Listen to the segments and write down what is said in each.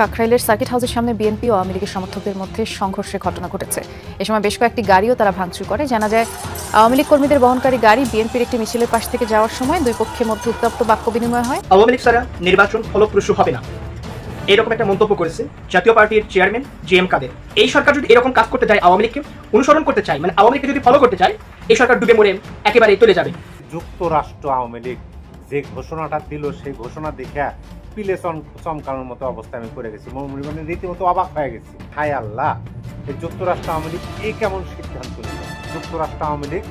কাকরাইলের circuit হাউসের সামনে BNP ও আওয়ামী লীগের সমর্থকদের মধ্যে সংঘর্ষের ঘটনা ঘটেছে। এ সময় বেশ কয়েকটি গাড়িও তারা ভাঙচুর করে। জানা যায় আওয়ামী লীগ কর্মীদের বহনকারী গাড়ি বিএনপির একটি মিছিলের পাশ থেকে যাওয়ার সময় দুই পক্ষের মধ্যে উত্তপ্ত বাক্য বিনিময় হয়। আওয়ামী লীগ ছাড়া নির্বাচন ফলপ্রসূ হবে না। এরকম একটা মন্তব্য করেছে জাতীয় পার্টির চেয়ারম্যান জি এম কাদের। এই সরকার যদি এরকম কাজ করতে চায় আওয়ামী লীগকে অনুসরণ করতে চায় মানে আওয়ামী লীগকে যদি ফলো করতে চায় এই সরকার ডুবে মরে একেবারে চলে যাবে। যুক্তরাষ্ট্র আওয়ামী লীগ যে ঘোষণাটা দিল সেই ঘোষণা দেখে পিলে চমকানোর মতো অবস্থা আমি করে গেছি। মনে রীতিমতো অবাক হয়ে গেছি। হায় আল্লাহ, এই যুক্তরাষ্ট্র আওয়ামী লীগ এ কেমন সিদ্ধান্ত নিল? যুক্তরাষ্ট্র আওয়ামী লীগ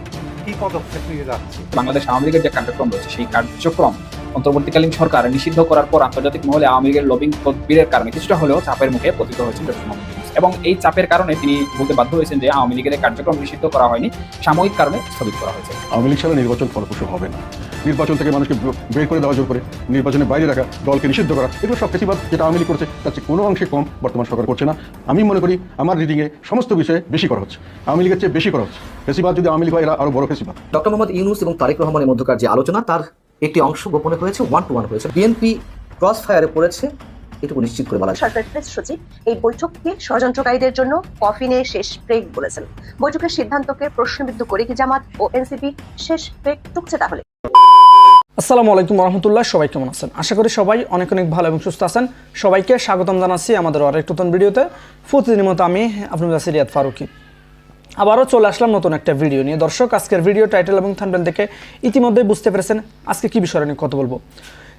কি পদক্ষেপ নিয়ে যাচ্ছে? বাংলাদেশ আওয়ামী লীগের যে কার্যক্রম রয়েছে, সেই কার্যক্রম অন্তর্বর্তীকালীন সরকার নিষিদ্ধ করার পর আন্তর্জাতিক মহলে আওয়ামী লীগের লবিং তদবিরের কারণে কিছুটা হলেও চাপের মুখে পতিত হয়েছে। এবং এই চাপের কারণে তিনি বলতে বাধ্য হয়েছেন যে আওয়ামী লীগের কার্যক্রম নিষিদ্ধ করা হয়নি সাময়িক কারণে স্থগিত করা হয়েছে। আওয়ামী লীগ ছাড়া নির্বাচন ফলপ্রসূ হবে না। নির্বাচন থেকে মানুষকে বের করে দেওয়া জোর করে নির্বাচনের বাইরে রাখা দলকে নিষিদ্ধ করা এগুলো সব ফেসিবাদ যেটা আওয়ামী লীগ করছে তার চেয়ে কোনো অংশে কম বর্তমান সরকার করছে না। আমি মনে করি আমার রিডিংয়ে সমস্ত বিষয়ে বেশি করা হচ্ছে। আওয়ামী লীগের চেয়ে বেশি করা হচ্ছে। ফেসিবাদ যদি আওয়ামী লীগ হয় এরা আরও বড় ফেসিবাদ। ডক্টর মোহাম্মদ ইউনুস এবং তারেক রহমানের মধ্যকার যে আলোচনা তার একটি অংশ গোপনে হয়েছে ওয়ান টু ওয়ান হয়েছে। বিএনপি ক্রস ফায়ারে পড়েছে এটুকু নিশ্চিত করে বলা সরকার প্রেস সচিব এই বৈঠককে ষড়যন্ত্রকারীদের জন্য কফিনে শেষ ব্রেক বলেছেন। বৈঠকের সিদ্ধান্তকে প্রশ্নবিদ্ধ করে কি জামাত ও এনসিপি শেষ ব্রেক টুকছে তাহলে? আসসালামু আলাইকুম রহমতুল্লাহ সবাই কেমন আছেন? আশা করি সবাই অনেক অনেক ভালো এবং সুস্থ আছেন। সবাইকে স্বাগতম জানাচ্ছি আমাদের আরেক নতুন ভিডিওতে। প্রতিদিনের মতো আমি আপনার কাছে রিয়াদ ফারুকি। আবারও চলে আসলাম নতুন একটা ভিডিও নিয়ে। দর্শক আজকের ভিডিও টাইটেল এবং থাম্বনেল দেখে ইতিমধ্যেই বুঝতে পেরেছেন আজকে কি বিষয় নিয়ে কথা বলব।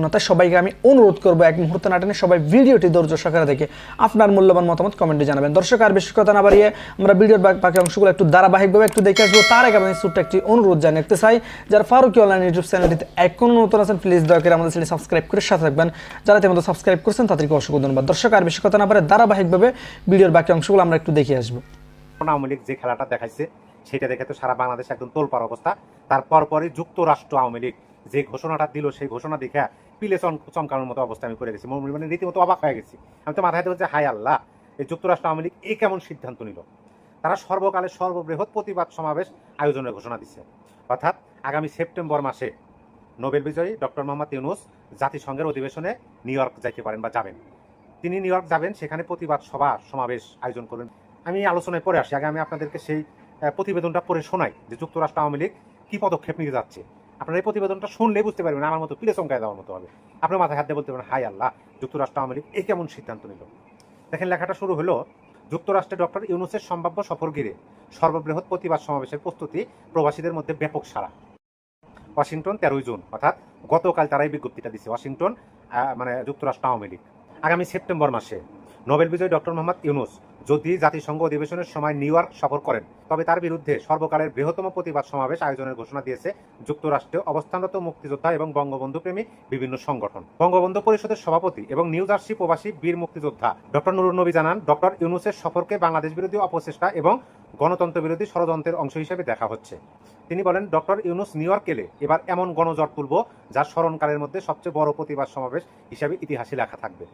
তাই সবাইকে আমি অনুরোধ করব এক মুহূর্ত নাটনে সবাই ভিডিওটি ধৈর্য সহকারে দেখে আপনার মূল্যবান মতামত কমেন্টে জানাবেন। দর্শক, আর বেশি কথা না বাড়িয়ে আমরা ভিডিওর বাকি- অংশগুলো একটু ধারাবাহিকভাবে একটু দেখে আসব। তার আগে আমি ছোট্ট একটি অনুরোধ জানিয়ে রাখতে চাই, যারা ফারুকি অনলাইন ইউটিউব চ্যানেলটিতে এখনও নতুন আছেন প্লিজ দয়া করে আমাদের চ্যানেল সাবস্ক্রাইব করে সাথে থাকবেন। যারা ইতিমধ্যে সাবস্ক্রাইব করছেন, তাদেরকে অসংখ্য ধন্যবাদ। দর্শক, আর বেশি কথা না পারে ধারাবাহিকভাবে ভিডিওর বাকি অংশগুলো আমরা একটু দেখে আসব। আওয়ামী লীগ যে খেলাটা দেখাইছে, সেটা দেখে তো সারা বাংলাদেশ একদম তোলপার অবস্থা। তারপর পরে যুক্তরাষ্ট্র আওয়ামী লীগ যে ঘোষণাটা দিল, সেই ঘোষণা দেখে পিলে চম- চমকানোর মতো অবস্থা আমি করে গেছি। মনে রীতিমতো অবাক হয়ে গেছি। আমি তো মাথায় হচ্ছে হায় আল্লাহ, এই যুক্তরাষ্ট্র আওয়ামী লীগ এই কেমন সিদ্ধান্ত নিল? তারা সর্বকালের সর্ববৃহৎ প্রতিবাদ সমাবেশ আয়োজনের ঘোষণা দিচ্ছে অর্থাৎ আগামী সেপ্টেম্বর মাসে নোবেল বিজয়ী ডক্টর মোহাম্মদ ইউনুস জাতিসংঘের অধিবেশনে নিউ ইয়র্ক যাইতে পারেন বা যাবেন। তিনি নিউ ইয়র্ক যাবেন, সেখানে প্রতিবাদ সভা, সমাবেশ আয়োজন করবেন। আমি আলোচনায় পরে আসি। আগে আমি আপনাদেরকে সেই প্রতিবেদনটা পড়ে শোনাই যে যুক্তরাষ্ট্র আওয়ামী লীগ কি পদক্ষেপ নিতে যাচ্ছে। আপনারা এই প্রতিবেদনটা শুনলে বুঝতে পারবেন, আমার মতো পিলে চমকায় দেওয়ার মতো হবে। আপনার মাথায় হাত দিয়ে বলতে পারেন হাই আল্লাহ, যুক্তরাষ্ট্র আওয়ামী লীগ এই কেমন সিদ্ধান্ত নিল? দেখেন, লেখাটা শুরু হলো যুক্তরাষ্ট্রে ডক্টর ইউনুসের সম্ভাব্য সফর ঘিরে সর্ববৃহৎ প্রতিবাদ সমাবেশের প্রস্তুতি প্রবাসীদের মধ্যে ব্যাপক সারা ওয়াশিংটন তেরোই জুন, অর্থাৎ গতকাল তারাই বিজ্ঞপ্তিটা দিচ্ছে ওয়াশিংটন মানে যুক্তরাষ্ট্র আওয়ামী লীগ। আগামী সেপ্টেম্বর মাসে নোবেল বিজয়ী ডক্টর মোহাম্মদ ইউনুস যদি জাতিসংঘ অধিবেশনের সময় নিউ ইয়র্ক সফর করেন তবে তার বিরুদ্ধে সর্বকালের বৃহত্তম প্রতিবাদ সমাবেশ আয়োজনের ঘোষণা দিয়েছে যুক্তরাষ্ট্রে অবস্থানরত মুক্তিযোদ্ধা এবং বঙ্গবন্ধু প্রেমী বিভিন্ন সংগঠন। বঙ্গবন্ধু পরিষদের সভাপতি এবং নিউ জার্সি প্রবাসী বীর মুক্তিযোদ্ধা ডক্টর নুরুন নবী জানান, ডক্টর ইউনুসের সফরকে বাংলাদেশ বিরোধী অপচেষ্টা এবং গণতন্ত্র বিরোধী ষড়যন্ত্রের অংশ হিসেবে দেখা হচ্ছে। তিনি বলেন, ডক্টর ইউনুস নিউ ইয়র্ক এলে এবার এমন গণজট তুলব যা স্মরণকালের মধ্যে সবচেয়ে বড় প্রতিবাদ সমাবেশ হিসাবে ইতিহাসে লেখা থাকবে।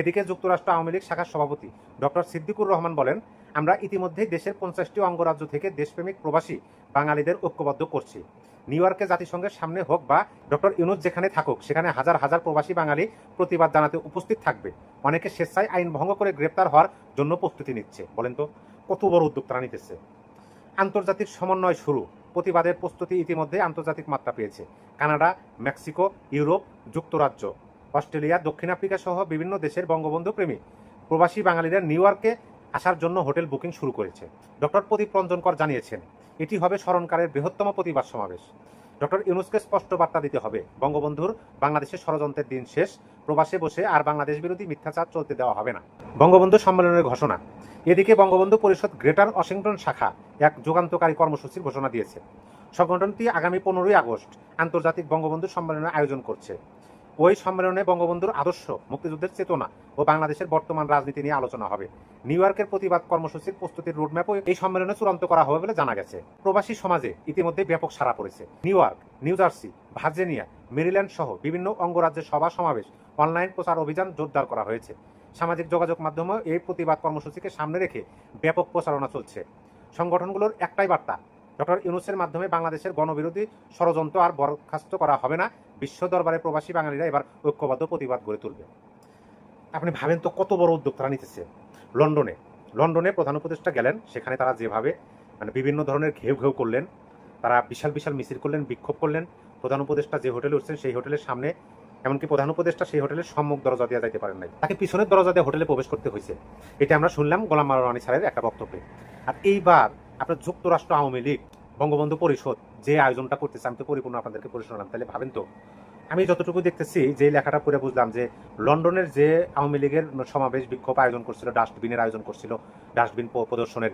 এদিকে যুক্তরাষ্ট্র আওয়ামী লীগ শাখার সভাপতি ডক্টর সিদ্দিকুর রহমান বলেন আমরা ইতিমধ্যেই দেশের পঞ্চাশটি অঙ্গরাজ্য থেকে দেশপ্রেমিক প্রবাসী বাঙালিদের ঐক্যবদ্ধ করছি। নিউ ইয়র্কে জাতিসংঘের সামনে হোক বা ডক্টর ইউনুস যেখানে থাকুক, সেখানে হাজার হাজার প্রবাসী বাঙালি প্রতিবাদ জানাতে উপস্থিত থাকবে। অনেকে স্বেচ্ছায় আইন ভঙ্গ করে গ্রেপ্তার হওয়ার জন্য প্রস্তুতি নিচ্ছে। বলেন তো, কত বড় উদ্যোগ তারা নিতেছে? আন্তর্জাতিক সমন্বয় শুরু। প্রতিবাদের প্রস্তুতি ইতিমধ্যে আন্তর্জাতিক মাত্রা পেয়েছে। কানাডা, মেক্সিকো, ইউরোপ, যুক্তরাজ্য, অস্ট্রেলিয়া, দক্ষিণ আফ্রিকা সহ বিভিন্ন দেশের বঙ্গবন্ধু প্রেমী প্রবাসী বাঙালিরা নিউ ইয়র্কে আসার জন্য হোটেল বুকিং শুরু করেছে। ডক্টর প্রদীপ রঞ্জনকর জানিয়েছেন, এটি হবে স্মরণকারের বৃহত্তম প্রতিবাদ সমাবেশ। ডক্টর ইউনুসকে স্পষ্ট বার্তা দিতে হবে, বঙ্গবন্ধুর বাংলাদেশের ষড়যন্ত্রের দিন শেষ, প্রবাসে বসে আর বাংলাদেশ বিরোধী মিথ্যাচার চলতে দেওয়া হবে না। বঙ্গবন্ধু সম্মেলনের ঘোষণা। এদিকে বঙ্গবন্ধু পরিষদ গ্রেটার ওয়াশিংটন শাখা এক যুগান্তকারী কর্মসূচির ঘোষণা দিয়েছে। সংগঠনটি আগামী পনেরোই আগস্ট আন্তর্জাতিক বঙ্গবন্ধু সম্মেলনের আয়োজন করছে। ওই সম্মেলনে বঙ্গবন্ধুর আদর্শ, মুক্তিযুদ্ধের চেতনা ও বাংলাদেশের বর্তমান রাজনীতি নিয়ে আলোচনা হবে। নিউ ইয়র্কের প্রতিবাদ কর্মসূচির প্রস্তুতির রোডম্যাপও এই সম্মেলনে চূড়ান্ত করা হবে বলে জানা গেছে। প্রবাসী সমাজে ইতিমধ্যে ব্যাপক সাড়া পড়েছে। New York, New Jersey, Virginia, Maryland সহ বিভিন্ন অঙ্গরাজ্যের সভা, সমাবেশ, অনলাইন প্রচার অভিযান জোরদার করা হয়েছে। সামাজিক যোগাযোগ মাধ্যমে এই প্রতিবাদ কর্মসূচিকে সামনে রেখে ব্যাপক প্রচারণা চলছে। সংগঠনগুলোর একটাই বার্তা ডক্টর ইউনুসের মাধ্যমে বাংলাদেশের গণবিরোধী ষড়যন্ত্র আর বরখাস্ত করা হবে না। বিশ্ব দরবারে প্রবাসী বাঙালিরা এবার ঐক্যবদ্ধ প্রতিবাদ গড়ে তুলবে। আপনি ভাবেন তো কত বড় উদ্যোগ তারা নিতেছে? লন্ডনে লন্ডনে প্রধান উপদেষ্টা গেলেন, সেখানে তারা যেভাবে মানে বিভিন্ন ধরনের ঘেউ ঘেউ করলেন, তারা বিশাল বিশাল মিছিল করলেন, বিক্ষোভ করলেন, প্রধান উপদেষ্টা যে হোটেলে উঠছেন সেই হোটেলের সামনে, এমনকি প্রধান উপদেষ্টা সেই হোটেলের সম্মুখ দরজা দেওয়া যাইতে পারেন নাই। তাকে পিছনের দরজা দিয়ে হোটেলে প্রবেশ করতে হয়েছে এটা আমরা শুনলাম গোলাম মারানি স্যারের একটা বক্তব্যে। আর এইবার আপনার যুক্তরাষ্ট্র আওয়ামী লীগ, বঙ্গবন্ধু পরিষদ যে আয়োজনটা করতেছে, আমি তো পরিপূর্ণ আপনাদেরকে পড়ে শোনালাম, তাহলে ভাবেন তো। আমি যতটুকু দেখতেছি, যে লেখাটা পড়ে বুঝলাম যে লন্ডনের যে আওয়ামী লীগের সমাবেশ, বিক্ষোভ আয়োজন করছিল, ডাস্টবিনের আয়োজন করছিল, ডাস্টবিন প্রদর্শনের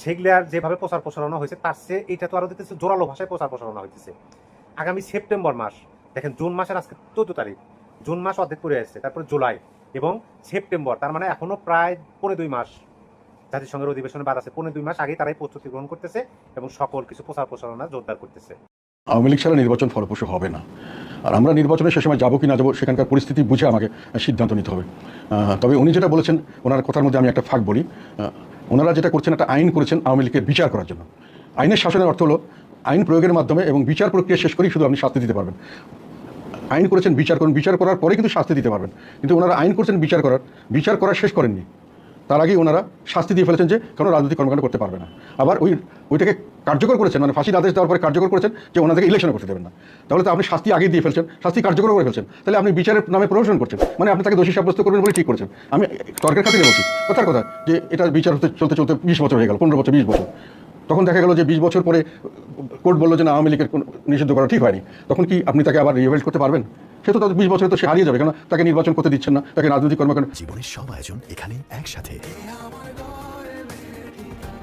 সেগুলার যেভাবে প্রচার প্রসারণা হয়েছে, তার চেয়ে এটা তো আরও দেখতেছে জোরালো ভাষায় প্রচার প্রসারণা হইতেছে। আগামী সেপ্টেম্বর মাস, দেখেন জুন মাসের আজকে চোদ্দ তারিখ, জুন মাস অর্ধেক পড়ে আসছে তারপর জুলাই এবং সেপ্টেম্বর, তার মানে এখনও প্রায় পনেরো দুই মাস জাতিসংঘের অধিবেশনে বাদ আছে। পনেরো দুই মাস আগে তারাই প্রস্তুতি গ্রহণ করতেছে এবং সকল কিছু প্রচার প্রচারণা জোরদার করতেছে। আওয়ামী লীগ ছাড়া নির্বাচন ফলপ্রসূ হবে না। আর আমরা নির্বাচনে সে সময় যাব কি না যাব সেখানকার পরিস্থিতি বুঝে আমাকে সিদ্ধান্ত নিতে হবে। তবে উনি যেটা বলেছেন, ওনার কথার মধ্যে আমি একটা ফাঁক বলি। ওনারা যেটা করছেন, একটা আইন করেছেন আওয়ামী লীগের বিচার করার জন্য। আইনের শাসনের অর্থ হলো আইন প্রয়োগের মাধ্যমে এবং বিচার প্রক্রিয়া শেষ করেই শুধু আপনি শাস্তি দিতে পারবেন। আইন করেছেন, বিচার করুন। বিচার করার পরে কিন্তু শাস্তি দিতে পারবেন। কিন্তু ওনারা আইন করছেন, বিচার করার। বিচার করা শেষ করেননি। তার আগেই ওনারা শাস্তি দিয়ে ফেলেছেন যে কোনো রাজনৈতিক কর্মকাণ্ড করতে পারবে না। আবার ওই, ওইটাকে কার্যকর করেছেন মানে ফাঁসির আদেশ দেওয়ার পরে কার্যকর করেছেন যে ওনাদেরকে ইলেকশন করতে দেবেন না। তাহলে তো আপনি শাস্তি আগে দিয়ে ফেলছেন, শাস্তি কার্যকর করে ফেলছেন। তাহলে আপনি বিচারের নামে প্রহসন করছেন মানে আপনি তাকে দোষী সাব্যস্ত করবেন বলে ঠিক করেছেন। আমি তর্কের খাতিরে বলছি, কথার কথা যে এটা বিচার হতে চলতে চলতে বিশ বছর হয়ে গেল, পনেরো বছর, বিশ বছর। তখন দেখা গেল যে বিশ বছর পরে কোর্ট বলল যে না, আওয়ামী লীগের নিষিদ্ধ করা ঠিক হয়নি। তখন কি আপনি তাকে আবার রিভেল্ট করতে পারবেন? সে তো তাদের বিশ বছরে তো সে হারিয়ে যাবে কেন তাকে নির্বাচন করতে দিচ্ছেন না তাকে রাজনৈতিক কর্মকাণ্ড জীবনের সব আয়োজন এখানে একসাথে।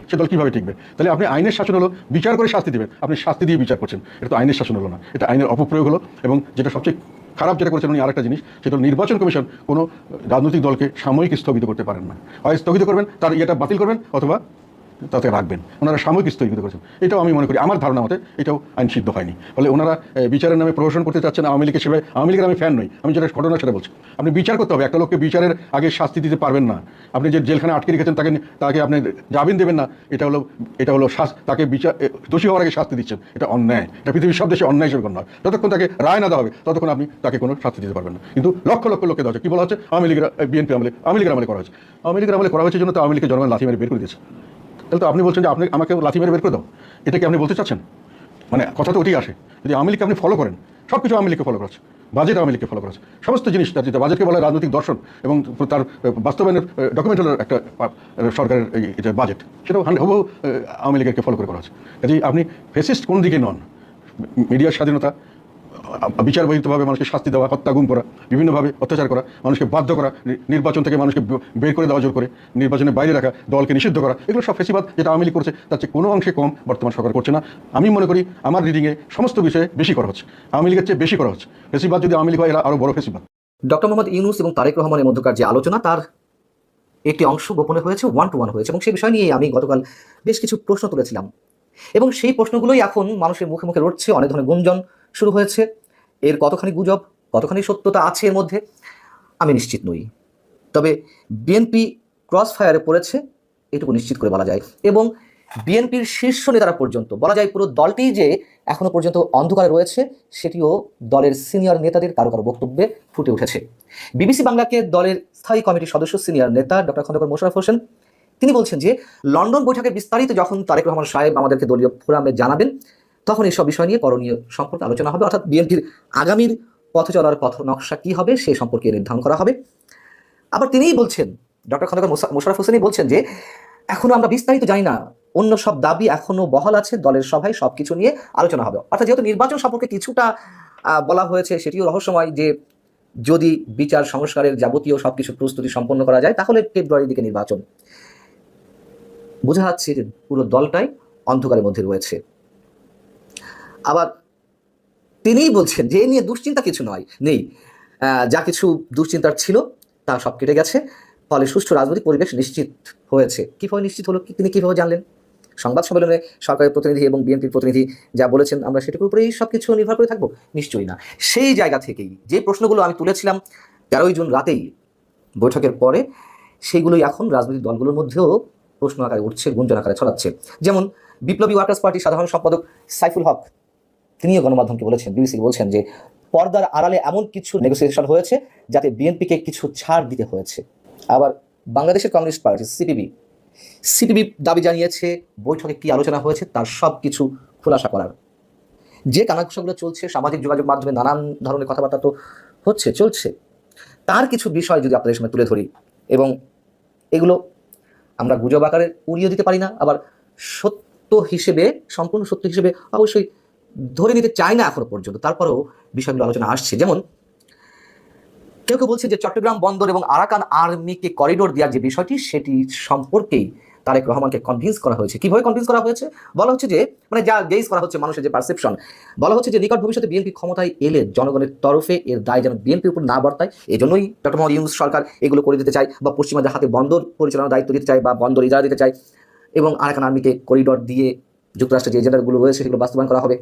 সে দল কীভাবে টিকবে? তাহলে আপনি আইনের শাসন হলো বিচার করে শাস্তি দেবেন। আপনি শাস্তি দিয়ে বিচার করছেন। এটা তো আইনের শাসন হলো না। এটা আইনের অপপ্রয়োগ হলো এবং যেটা সবচেয়ে খারাপ যেটা করেছেন উনি আরেকটা জিনিস সেটা নির্বাচন কমিশন কোনো রাজনৈতিক দলকে সাময়িক স্থগিত করতে পারেন না। হয় স্থগিত করবেন তার ইয়েটা বাতিল করবেন অথবা তাতে রাখবেন। ওনারা সাময়িক স্থগিত করেছেন। এটাও আমি মনে করি, আমার ধারণা মতে এটাও আইন সিদ্ধ হয়নি। ফলে ওনারা বিচারের নামে প্রহসন করতে চাচ্ছেন আওয়ামী লীগের সেবায়। আওয়ামী লীগের আমি ফ্যান নই, আমি যেটা ঘটনা সেটা বলছি। আপনি বিচার করতে হবে, একটা লোককে বিচারের আগে শাস্তি দিতে পারবেন না। আপনি যে জেলখানে আটকে রেখেছেন, তাকে তাকে আপনি জামিন দেবেন না, এটা হলো এটা হলো তাকে বিচার দোষী হওয়ার আগে শাস্তি দিচ্ছেন। এটা অন্যায়। এটা পৃথিবীর সব দেশে অন্যায় হিসেবে গণ্য হয়। যতক্ষণ তাকে রায় না দেওয়া হবে, ততক্ষণ আপনি তাকে কোনো শাস্তি দিতে পারবেন না। কিন্তু লক্ষ লক্ষ লোককে দেওয়া হচ্ছে। কি বলা হচ্ছে? আওয়ামী লীগের বিএনপি আমলে, আওয়ামী লীগের আমলে করা হয়েছে। আওয়ামী লীগের আমলে করা হয়েছে জন্য তো আওয়ামী লীগের জনগণ লাথি মেরে বের করে দিয়েছে। তাহলে তো আপনি বলছেন যে আপনি আমাকে লাথি মেরে বের করে দাও। এটা কি আপনি বলতে চাচ্ছেন? মানে কথা তো ওটাই আসে। যদি আওয়ামী লীগকে আপনি ফলো করেন সব কিছু আওয়ামী লীগকে ফলো করা বাজেট আওয়ামী লীগকে ফলো করা সমস্ত জিনিস তার যেটা বাজেটকে বলা রাজনৈতিক দর্শন এবং তার বাস্তবায়নের ডকুমেন্ট হলো একটা সরকারের এটা বাজেট সেটাও হুবহু আওয়ামী লীগকে ফলো করে করা হচ্ছে। আপনি ফেসিস্ট কোন দিকে নন? মিডিয়ার স্বাধীনতা বিচার বহির্ভূতভাবে মানুষকে শাস্তি দেওয়া, হত্যা, গুম করা, বিভিন্নভাবে অত্যাচার করা, মানুষকে বাধ্য করা নির্বাচন থেকে মানুষকে বের করে দেওয়া, জোর করে, নির্বাচনের বাইরে রাখা, দলকে নিষিদ্ধ করা, এগুলো সব ফেসিবাদ যেটা আওয়ামী লীগ করছে, তার চেয়ে কোনো অংশে কম বর্তমান সরকার করছে না। আমি মনে করি আমার রিডিংয়ে সমস্ত বিষয়ে বেশি করা হচ্ছে, আওয়ামী লীগের চেয়ে বেশি করা হচ্ছে। ফেসিবাদ যদি আওয়ামী লীগ হয়, এরা আরও বড় ফেসিবাদ। ডক্টর মোহাম্মদ ইউনুস এবং তারেক রহমানের মধ্যকার যে আলোচনা, তার একটি অংশ গোপনে হয়েছে ওয়ান টু ওয়ান হয়েছে, এবং সেই বিষয় নিয়ে আমি গতকাল বেশ কিছু প্রশ্ন তুলেছিলাম। এবং সেই প্রশ্নগুলোই এখন মানুষের মুখে মুখে রটছে, অনেক ধরনের গুঞ্জন শুরু হয়েছে। এর কতখানি গুজব, কতখানি সত্যতা আছে এর মধ্যে, আমি নিশ্চিত নই। তবে বিএনপি ক্রস ফায়ারে পড়েছে, এটুকু নিশ্চিত করে বলা যায়। এবং বিএনপির শীর্ষ নেতারা পর্যন্ত, বলা যায় পুরো দলটি যে এখনও পর্যন্ত অন্ধকারে রয়েছে, সেটিও দলের সিনিয়র নেতাদের কারও কারও বক্তব্যে ফুটে উঠেছে। বিবিসি বাংলাকে দলের স্থায়ী কমিটির সদস্য সিনিয়র নেতা ডক্টর খন্দকার মোশারফ হোসেন, তিনি বলছেন যে, লন্ডন বৈঠকের বিস্তারিত যখন তারেক রহমান সাহেব আমাদেরকে দলীয় ফোরামে জানাবেন তখন এসব বিষয় নিয়ে করণীয় সম্পর্কে আলোচনা হবে। অর্থাৎ বিএনপির আগামীর পথ চলার পথ নকশা কী হবে, সে সম্পর্কে নির্ধারণ করা হবে। আবার তিনিই বলছেন, ডক্টর খন্দকার মোশা- মোশাররফ হোসেনই বলছেন যে, এখনও আমরা বিস্তারিত জানি না, অন্য সব দাবি এখনও বহাল আছে, দলের সভায় সব কিছু নিয়ে আলোচনা হবে। অর্থাৎ যেহেতু নির্বাচন সম্পর্কে কিছুটা বলা হয়েছে, সেটিও রহস্যময় যে, যদি বিচার সংস্কারের যাবতীয় সবকিছু প্রস্তুতি সম্পন্ন করা যায়, তাহলে ফেব্রুয়ারির দিকে নির্বাচন। বোঝা যাচ্ছে যে পুরো দলটাই অন্ধকারের মধ্যে রয়েছে। আবার তিনিই বলছেন যে নিয়ে দুশ্চিন্তা কিছু নয়, নেই। যা কিছু দুশ্চিন্তার ছিল তা সব কেটে গেছে। ফলে সুষ্ঠু রাজনৈতিক পরিবেশ নিশ্চিত হয়েছে। কীভাবে নিশ্চিত হলো তিনি কীভাবে জানলেন? সংবাদ সম্মেলনে সরকারের প্রতিনিধি এবং বিএনপির প্রতিনিধি যা বলেছেন, আমরা সেটার উপরেই সব কিছু নির্ভর করে থাকব? নিশ্চয়ই না। সেই জায়গা থেকেই যে প্রশ্নগুলো আমি তুলেছিলাম তেরোই জুন রাতেই বৈঠকের পরে, সেইগুলোই এখন রাজনৈতিক দলগুলোর মধ্যেও প্রশ্ন আকারে উঠছে, গুঞ্জন আকারে ছড়াচ্ছে। যেমন বিপ্লবী ওয়ার্কার্স পার্টির সাধারণ সম্পাদক সাইফুল হক তিনিও গণমাধ্যমকে বলেছেন বিবিসি বলছেন যে পর্দার আড়ালে এমন কিছু নেগোসিয়েশন হয়েছে যাতে বিএনপিকে কিছু ছাড় দিতে হয়েছে। আবার বাংলাদেশের কমিউনিস্ট পার্টি, সিপিবি সিপিবি দাবি জানিয়েছে বৈঠকে কি আলোচনা হয়েছে তার সব কিছু খোলাসা করার। যে কানাঘুষাগুলো চলছে, সামাজিক যোগাযোগ মাধ্যমে নানান ধরনের কথাবার্তা তো হচ্ছে, চলছে। তার কিছু বিষয় যদি আপনাদের সামনে তুলে ধরি, এবং এগুলো আমরা গুজব আকারে উড়িয়ে দিতে পারি না, আবার সত্য হিসেবে, সম্পূর্ণ সত্য হিসেবে অবশ্যই ধরে নিতে চায় না এখনও পর্যন্ত, তারপরেও বিষয়গুলো আলোচনা আসছে। যেমন, কেউ কেউ বলছে যে চট্টগ্রাম বন্দর এবং আরাকান আর্মিকে করিডোর দেওয়ার যে বিষয়টি, সেটি সম্পর্কেই তারেক রহমানকে কনভিন্স করা হয়েছে। কীভাবে কনভিন্স করা হয়েছে? বলা হচ্ছে যে মানে যা গেজ করা হচ্ছে মানুষের যে পারসেপশন বলা হচ্ছে যে নিকট ভবিষ্যতে বিএনপি ক্ষমতায় এলে জনগণের তরফে এর দায় যেন বিএনপির উপর না বর্তায়। এই জন্যই ডক্টর মোহাম্মদ ইউনুস সরকার এগুলো করে দিতে চায় বা পশ্চিমাদের হাতে বন্দর পরিচালনার দায়িত্ব দিতে চায় বা বন্দর ইজারা দিতে চায় এবং আরাকান আর্মিকে করিডোর দিয়ে যুক্তরাষ্ট্রের যে এজেন্ডাগুলো রয়েছে সেগুলো বাস্তবায়ন করা হবে।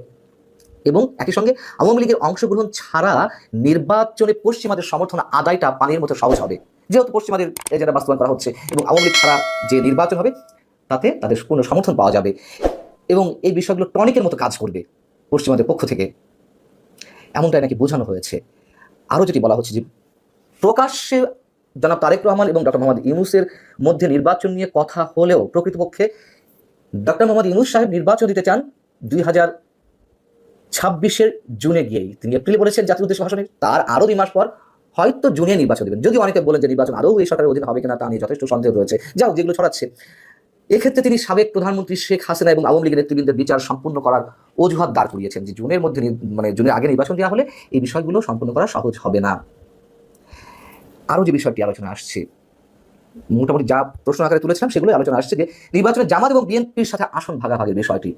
এবং একই সঙ্গে আওয়ামী লীগের অংশগ্রহণ ছাড়া নির্বাচনে পশ্চিমাদের সমর্থন আদায়টা পানির মতো সহজ হবে। যেহেতু পশ্চিমাদের এজেন্ডা বাস্তবায়ন করা হচ্ছে এবং আওয়ামী লীগ ছাড়া যে নির্বাচন হবে, তাতে তাদের পূর্ণ সমর্থন পাওয়া যাবে এবং এই বিষয়গুলো টনিকের মতো কাজ করবে পশ্চিমাদের পক্ষ থেকে। এমনটাই নাকি বোঝানো হয়েছে। আরও যেটি বলা হচ্ছে যে, প্রকাশ্যে জনাব তারেক রহমান এবং ডক্টর মোহাম্মদ ইউনুসের মধ্যে নির্বাচন নিয়ে কথা হলেও প্রকৃতপক্ষে ডক্টর মোহাম্মদ ইউনুস সাহেব নির্বাচন দিতে চান দুই হাজার ছাব্বিশের জুনে গিয়েই। তিনি এপ্রিলে বলেছেন জাতির উদ্দেশ্য ভাষণে তার আরও দুই মাস পর হয়তো জুনে নির্বাচন দেবেন। যদি অনেকে বলেন যে নির্বাচন আদৌ এই সরকারের অধীনে হবে কিনা তা নিয়ে যথেষ্ট সন্দেহ রয়েছে। যাও যেগুলো ছড়াচ্ছে। এক্ষেত্রে তিনি সাবেক প্রধানমন্ত্রী শেখ হাসিনা এবং আওয়ামী লীগের নেতৃবৃন্দের বিচার সম্পূর্ণ করার অজুহাত দাঁড় করিয়েছেন যে জুনের মধ্যে মানে জুনের আগে নির্বাচন দেওয়া হলে এই বিষয়গুলো সম্পূর্ণ করা সহজ হবে না। আরও যে বিষয়টি আলোচনা আসছে, মোটামুটি যা প্রশ্ন আকারে তুলেছিলাম সেগুলো আলোচনা আসছে যে নির্বাচনে জামাত এবং বিএনপির সাথে আসন ভাগাভাগির বিষয়টি।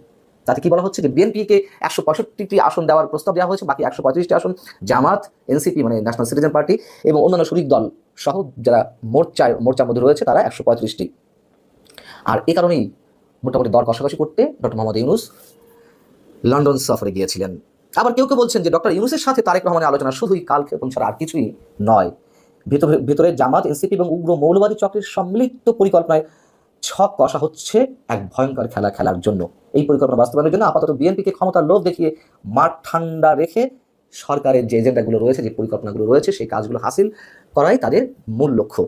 তাতে কি বলা হচ্ছে যে বিএনপিকে একশো পঁয়ষট্টিটি আসন দেওয়ার প্রস্তাব দেওয়া হয়েছে, বাকি একশো পঁয়ত্রিশটি আসন জামাত এনসিপি মানে ন্যাশনাল সিটিজেন পার্টি এবং অন্যান্য শরিক দল সহ যারা মোর্চায় মোর্চার মধ্যে রয়েছে তারা একশো পঁয়ত্রিশটি। আর এ কারণেই মোটামুটি দর কষাকষি করতে ডক্টর মোহাম্মদ ইউনুস লন্ডন সফরে গিয়েছিলেন। আবার কেউ কেউ বলছেন যে ডক্টর ইউনুসের সাথে তারেক রহমানের আলোচনা শুধুই কালক্ষেপণ ছাড়া আর কিছুই নয়। ভেতরে ভেতরে জামাত এনসিপি এবং উগ্র মৌলবাদী চক্রের সম্মিলিত পরিকল্পনায় ছক কষা হচ্ছে এক ভয়ঙ্কর খেলা খেলার জন্য। এই পরিকল্পনা বাস্তবায়নের জন্য আপাতত বিএনপিকে ক্ষমতার লোভ দেখিয়ে মাঠ ঠান্ডা রেখে সরকারের যে এজেন্ডাগুলো রয়েছে, যে পরিকল্পনাগুলো রয়েছে, সেই কাজগুলো হাসিল করাই তাদের মূল লক্ষ্য।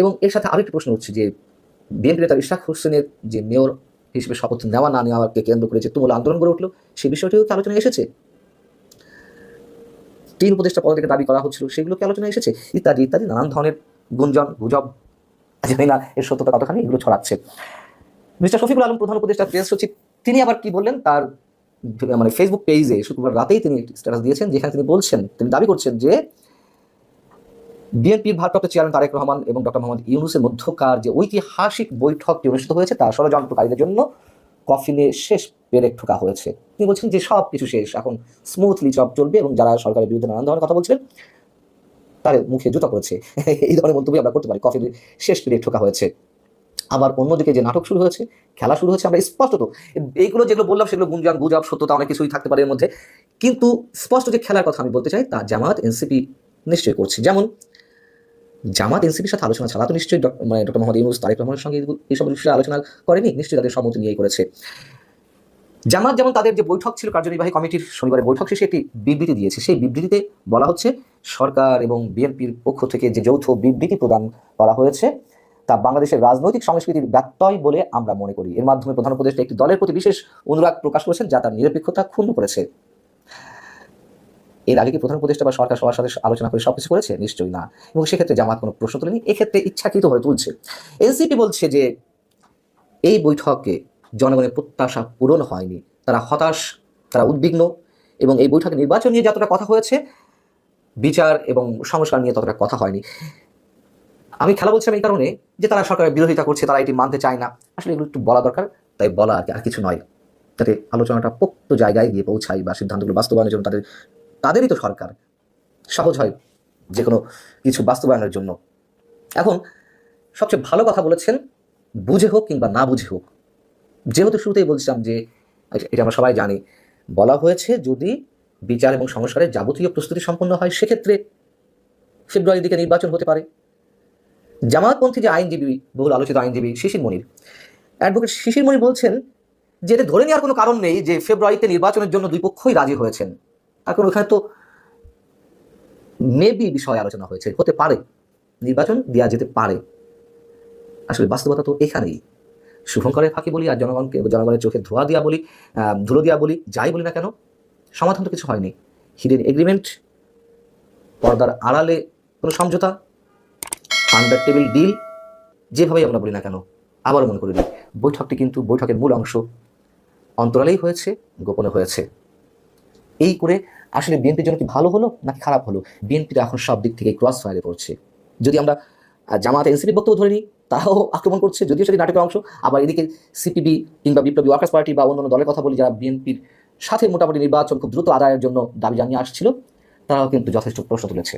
এবং এর সাথে আরেকটি প্রশ্ন উঠছে যে, বিএনপি নেতা ইশাক হোসেনের যে মেয়র হিসেবে শপথ নেওয়া না নেওয়াকে কেন্দ্র করে যে তুমুল আন্দোলন গড়ে উঠল, সেই বিষয়টিও কি আলোচনায় এসেছে? তিন উপদেষ্টা পদ থেকে দাবি করা হচ্ছিল সেগুলোকে আলোচনায় এসেছে? ইত্যাদি ইত্যাদি, নানান ধরনের গুঞ্জন, গুজব জানি না এর সত্যতা কতখানি এগুলো ছড়াচ্ছে। মিস্টার শফিকুল আলম প্রধান উপদেষ্টা, প্রেস সচিব, তিনি আবার কি বললেন? তার মানে ফেসবুক পেজে শুক্রবার রাতেই তিনি স্ট্যাটাস দিয়েছেন, যেখানে তিনি বলছেন, তিনি দাবি করছেন যে বিএনপির ভারপ্রাপ্ত চেয়ারম্যান তারেক রহমান এবং ডক্টর মোহাম্মদ ইউনুসের মধ্যকার যে ঐতিহাসিক বৈঠকটি অনুষ্ঠিত হয়েছে, তা ষড়যন্ত্রকারীদের জন্য কফিনে শেষ পেরেক ঠোকা হয়েছে। তিনি বলছেন যে সব কিছু শেষ, এখন স্মুথলি চপ চলবে এবং যারা সরকারের বিরুদ্ধে নানান ধরনের কথা বলছিলেন তাদের মুখে জুতা পড়েছে। এই ধরনের মন্তব্য আমরা করতে পারি। কফির শেষ পেরেক ঠোকা হয়েছে। আবার অন্যদিকে যে নাটক শুরু হয়েছে, খেলা শুরু হয়েছে, আমরা স্পষ্টত এইগুলো যেগুলো বললাম, সেগুলো গুঞ্জন, গুজব, সত্যতা, অনেক কিছুই থাকতে পারে এর মধ্যে। কিন্তু স্পষ্ট যে খেলার কথা আমি বলতে চাই, তা জামাত এনসিপি নিশ্চয়ই করছে। যেমন জামাত এনসিপির সাথে আলোচনা ছাড়া তো নিশ্চয়ই মানে ডক্টর মোহাম্মদ ইউনুস, তারেক রহমানের সঙ্গে এইসব বিষয়ে আলোচনা করেনি। নিশ্চয়ই তাদের সম্মতি নিয়েই করেছে। জামাত যেমন তাদের যে বৈঠক ছিল কার্যনির্বাহী কমিটির শনিবারে বৈঠক শেষে একটি বিবৃতি দিয়েছে। সেই বিবৃতিতে বলা হচ্ছে সরকার এবং বিএনপির পক্ষ থেকে যে যৌথ বিবৃতি প্রদান করা হয়েছে, তা বাংলাদেশের রাজনৈতিক সংস্কৃতির ব্যত্যয় বলে আমরা মনে করি। এর মাধ্যমে প্রধান উপদেষ্টা একটি দলের প্রতি বিশেষ অনুরাগ প্রকাশ করেছেন, যা তার নিরপেক্ষতা ক্ষুণ্ণ করেছে। এর আগে কি প্রধান উপদেষ্টা বা সরকার সবার সাথে আলোচনা করে সবকিছু করেছে? নিশ্চয়ই না। এবং সেক্ষেত্রে জামাত কোনো প্রশ্ন তোলেনি, এক্ষেত্রে ইচ্ছাকৃতভাবে তুলছে। এনসিপি বলছে যে, এই বৈঠকে জনগণের প্রত্যাশা পূরণ হয়নি। তারা হতাশ, তারা উদ্বিগ্ন এবং এই বৈঠকে নির্বাচন নিয়ে যতটা কথা হয়েছে বিচার এবং সংস্কার নিয়ে ততটা কথা হয়নি। আমি খেলা বলছিলাম এই কারণে যে তারা সরকারের বিরোধিতা করছে, তারা এটি মানতে চায় না। আসলে এগুলো একটু বলা দরকার, তাই বলা আর কিছু নয়। যাতে আলোচনাটা পোক্ত জায়গায় গিয়ে পৌঁছায় বা সিদ্ধান্তগুলো বাস্তবায়নের জন্য তাদের, তাদেরই তো সরকার। সহজ হয় যে কোনো কিছু বাস্তবায়নের জন্য। এখন, সবচেয়ে ভালো কথা বলেছেন, বুঝে হোক কিংবা না বুঝে হোক। যেহেতু শুরুতেই বলছিলাম যে, এটা আমরা সবাই জানি, বলা হয়েছে যদি বিচার এবং সংস্কারের যাবতীয় প্রস্তুতি সম্পন্ন হয়, সেক্ষেত্রে ফেব্রুয়ারির দিকে নির্বাচন হতে পারে। জামাতপন্থী যে আইনজীবী, বহুল আলোচিত আইনজীবী শিশির মনির, অ্যাডভোকেট শিশির মনির বলছেন যে এটা ধরে নেওয়ার কোনো কারণ নেই যে ফেব্রুয়ারিতে নির্বাচনের জন্য দুই পক্ষই রাজি হয়েছেন। এখন ওখানে তো মেবি বিষয়ে আলোচনা হয়েছে, হতে পারে। নির্বাচন দেওয়া যেতে পারে। আসলে বাস্তবতা তো এখানেই। শুভঙ্করের ফাঁকি বলি আর জনগণকে, জনগণের চোখে ধোয়া দিয়া বলি ধুলো দিয়া বলি, যাই বলি না কেন সমাধান তো কিছু হয়নি। হিডেন এগ্রিমেন্ট পর্দার আড়ালে কোনো সমঝোতা আন্ডার টেবিল ডিল যেভাবেই আমরা বলি না কেন আবারও মনে করি দিই, বৈঠকটি কিন্তু বৈঠকের মূল অংশ অন্তরালেই হয়েছে গোপনে হয়েছে। এই করে আসলে বিএনপির জন্য কি ভালো হলো নাকি খারাপ হলো? বিএনপিটা এখন সব দিক থেকে ক্রস ফায়ারে পড়ছে। যদি আমরা জামাত এনসিপি বক্তব্য ধরে নিই তারাও আক্রমণ করছে যদিও সেটি নাটকের অংশ আবার এদিকে সিপিবি কিংবা বিপ্লবী ওয়ার্কার্স পার্টি বা অন্যান্য দলের কথা বলি যারা বিএনপির সাথে মোটামুটি নির্বাচন খুব দ্রুত আদায়ের জন্য দাবি জানিয়ে আসছিল। তারাও কিন্তু যথেষ্ট প্রশ্ন তুলেছে।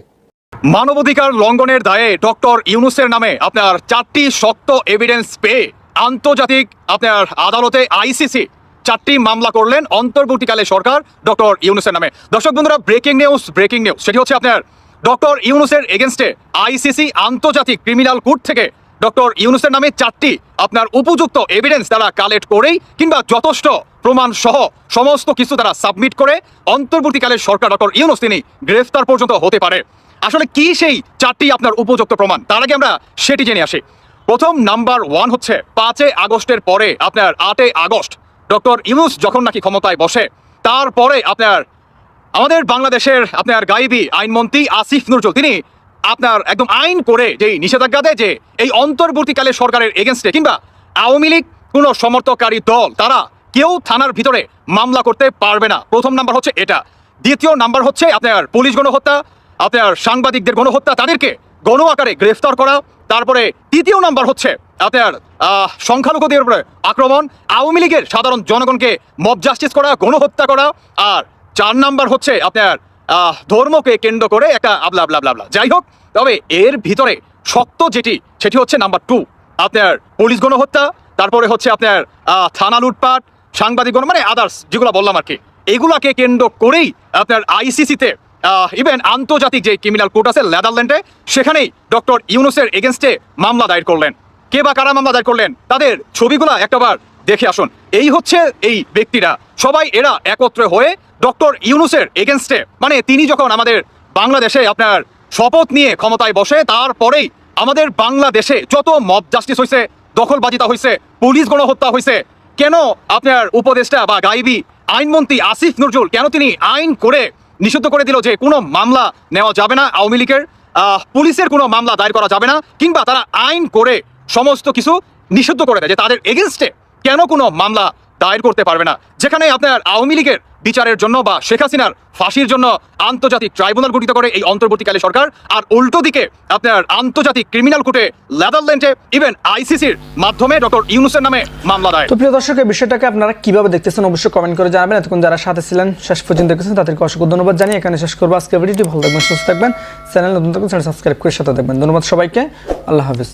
মানবাধিকার লঙ্ঘনের দায়ে ডক্টর ইউনুসের নামে আপনার চারটি শক্ত এভিডেন্স পেয়ে আন্তর্জাতিক আপনার আদালতে আইসিসি চারটি মামলা করলেন অন্তর্বর্তীকালে সরকার ডক্টর ইউনুসের নামে। দর্শক বন্ধুরা ব্রেকিং নিউজ ব্রেকিং নিউজ সেটি হচ্ছে আপনার ডক্টর ইউনুসের এগেনস্টে আইসিসি আন্তর্জাতিক ক্রিমিনাল কোর্ট থেকে ডক্টর ইউনুসের নামে চারটি আপনার উপযুক্ত এভিডেন্স তারা কালেক্ট করেই কিংবা যথেষ্ট প্রমাণ সহ সমস্ত কিছু তারা সাবমিট করে। অন্তর্বর্তীকালে সরকার ডক্টর ইউনুস তিনি গ্রেফতার পর্যন্ত হতে পারে। আসলে কি সেই চারটি আপনার উপযুক্ত প্রমাণ? তার আগে আমরা সেটি জেনে আসি। প্রথম নাম্বার ওয়ান হচ্ছে পাঁচই আগস্টের পরে আপনার আটই আগস্ট ডক্টর ইউনুস যখন নাকি ক্ষমতায় বসে, তারপরে আপনার আমাদের বাংলাদেশের আপনার গাইবি আইনমন্ত্রী আসিফ নজরুল, তিনি আপনার একদম আইন করে যেই নিষেধাজ্ঞা দেয় যে এই অন্তর্বর্তীকালে সরকারের এগেনস্টে কিংবা আওয়ামী লীগ কোনো সমর্থকারী দল, তারা কেউ থানার ভিতরে মামলা করতে পারবে না। প্রথম নাম্বার হচ্ছে এটা। দ্বিতীয় নাম্বার হচ্ছে আপনার পুলিশ গণহত্যা, আপনার সাংবাদিকদের গণহত্যা, তাদেরকে গণ আকারে গ্রেফতার করা। তারপরে তৃতীয় নাম্বার হচ্ছে আপনার সংখ্যালঘুদের উপরে আক্রমণ। আওয়ামী লীগের সাধারণ জনগণকে মব জাস্টিস করা, গণহত্যা করা। আর চার নাম্বার হচ্ছে আপনার ধর্মকে কেন্দ্র করে একটা আবলা আবলা আবলা যাই হোক, তবে এর ভিতরে শক্ত যেটি, সেটি হচ্ছে নাম্বার টু আপনার পুলিশ গণহত্যা, তারপরে হচ্ছে আপনার থানা লুটপাট সাংবাদিক গণ মানে আদার্স যেগুলো বললাম আর কি, এগুলাকে কেন্দ্র করেই আপনার আইসিসিতে ইভেন আন্তর্জাতিক যে ক্রিমিনাল কোর্ট আছে নেদারল্যান্ডে সেখানেই ডক্টর ইউনুসের এগেনস্টে মামলা দায়ের করলেন। কে বা কারা মামলা দায়ের করলেন, তাদের ছবিগুলো একটাবার দেখে আসুন। এই হচ্ছে এই ব্যক্তিরা। সবাই এরা একত্রে হয়ে ডক্টর ইউনুসের এগেনস্টে মানে তিনি যখন আমাদের বাংলাদেশে আপনার শপথ নিয়ে ক্ষমতায় বসে, তারপরেই আমাদের বাংলাদেশে যত মব জাস্টিস হয়েছে দখলবাজিতা হয়েছে পুলিশ গণহত্যা হয়েছে কেন আপনার উপদেষ্টা বা গাইবি আইনমন্ত্রী আসিফ নজরুল, কেন তিনি আইন করে নিষিদ্ধ করে দিল যে কোনো মামলা নেওয়া যাবে না আওয়ামী লীগের? পুলিশের কোনো মামলা দায়ের করা যাবে না, কিংবা তারা আইন করে সমস্ত কিছু নিষিদ্ধ করে দেয় যে তাদের এগেনস্টে কেন কোনো মামলা দায়ের করতে পারবে না। যেখানে আপনার আওয়ামী লীগের বিচারের জন্য বা শেখ হাসিনার ফাঁসির জন্য আন্তর্জাতিক ট্রাইব্যুনাল গঠিত করে এই অন্তর্বর্তীকালে সরকার, আর উল্টো দিকে আপনার আন্তর্জাতিক ক্রিমিনাল কোর্টে নেদারল্যান্ডে ইভেন আইসিসির মাধ্যমে ডক্টর ইউনুসের নামে মামলা দায়ের। তো প্রিয় দর্শক, এই বিষয়টাকে আপনারা কীভাবে দেখতেছেন অবশ্যই কমেন্ট করে জানাবেন। এতক্ষণ যারা সাথে ছিলেন, শেষ পর্যন্ত দেখেছেন, তাদেরকে অসংখ্য ধন্যবাদ জানিয়ে এখানে শেষ করব আজকে ভিডিওটি। ভালো থাকবেন, সুস্থ থাকবেন। চ্যানেল নতুন থাকবেন চ্যানেল সাবস্ক্রাইব করে সাথে থাকবেন। ধন্যবাদ সবাইকে। আল্লাহ হাফিজ।